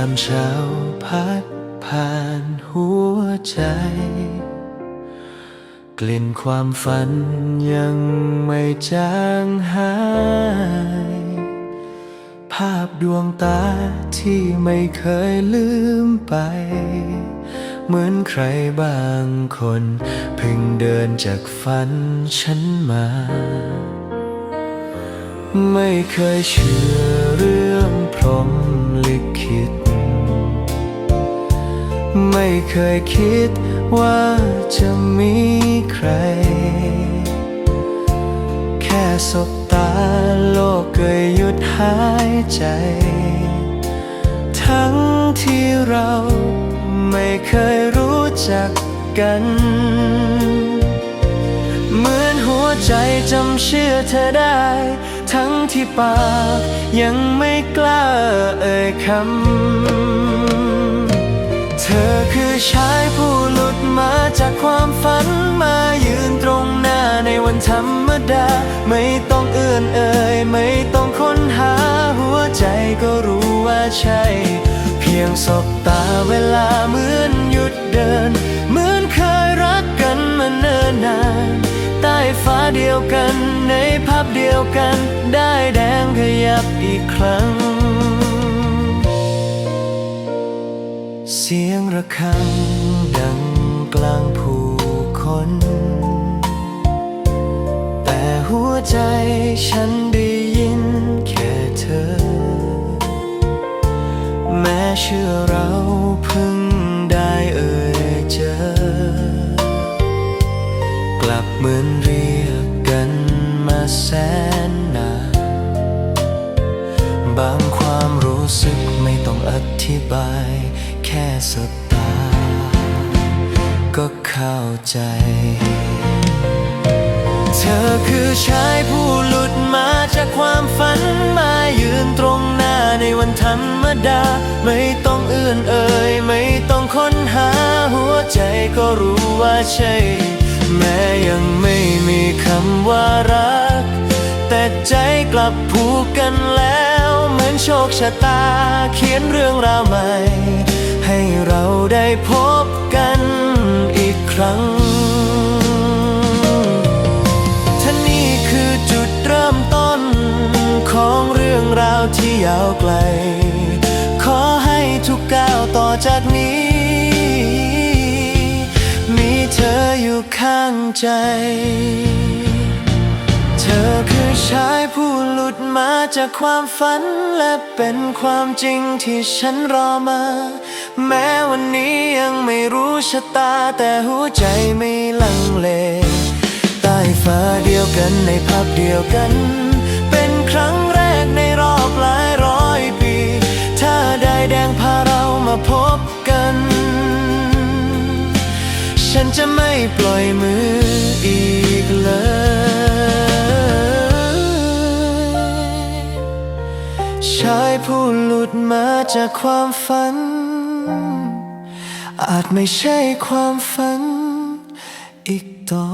ามเช้าพัดผ่านหัวใจ กลิ่นความฝันยังไม่จางหาย ภาพดวงตาที่ไม่เคยลืมไป เหมือนใครบางคนเพิ่งเดินจากฝันฉันมา ไม่เคยเชื่อเรื่องพรหม ไม่เคยคิดว่าจะมีใคร แค่สบตาโลกเกยหยุดหายใจ ทั้งที่เราไม่เคยรู้จักกัน เหมือนหัวใจจำเชื่อเธอได้ ทั้งที่ปากยังไม่กล้าเอ่ยคำ ธอคือชายผู้หลุดมาจากความฝันมายืนตรงหน้าในวันธรรมดา ไม่ต้องเอื้อนเอ่ยไม่ต้องค้นหาหัวใจก็รู้ว่าใช่ เพียงสบตาเวลาเหมือนหยุดเดิน เหมือนเคยรักกันมาเนิ่นนานใต้ฟ้าเดียวกันในภาพเดียวกัน ได้แดงขยับอีกครั้ง สียงระฆังดังกลางผู้คน แต่หัวใจฉันได้ยินแค่เธอ แม้เชื่อเราเพิ่งได้เอ่ยเจอ กลับเหมือนเรียกกันมาแสนนานบางความรู้สึกไม่ต้องอธิบาย ค่สบตา ก็เข้าใจ เธอคือชายผู้หลุดมาจากความฝันมายืนตรงหน้าในวันธรรมดา ไม่ต้องเอื้อนเอ่ยไม่ต้องค้นหาหัวใจก็รู้ว่าใช่ แม้ยังไม่มีคำว่ารัก แต่ใจกลับผูกกันแล้ว เหมือนโชคชะตาเขียนเรื่องราวใหม่ ให้เราได้พบกันอีกครั้งท่านี่คือจุดเริ่มต้นของเรื่องราวที่ยาวไกล ขอให้ทุกก้าวต่อจากนี้ มีเธออยู่ข้างใจ เธอคือชายผู้ ดมาจากความฝันและเป็นความจริงที่ฉันรอมา แม้วันนี้ยังไม่รู้ชะตาแต่หัวใจไม่ลังเล ใต้ฟ้าเดียวกันในภาพเดียวกัน เป็นครั้งแรกในรอบหลายร้อยปี ถ้าได้แดงพาเรามาพบกัน ฉันจะไม่ปล่อยมืออีกเลย ชายผู้หลุดมาจากความฝัน อาจไม่ใช่ความฝันอีกต่อ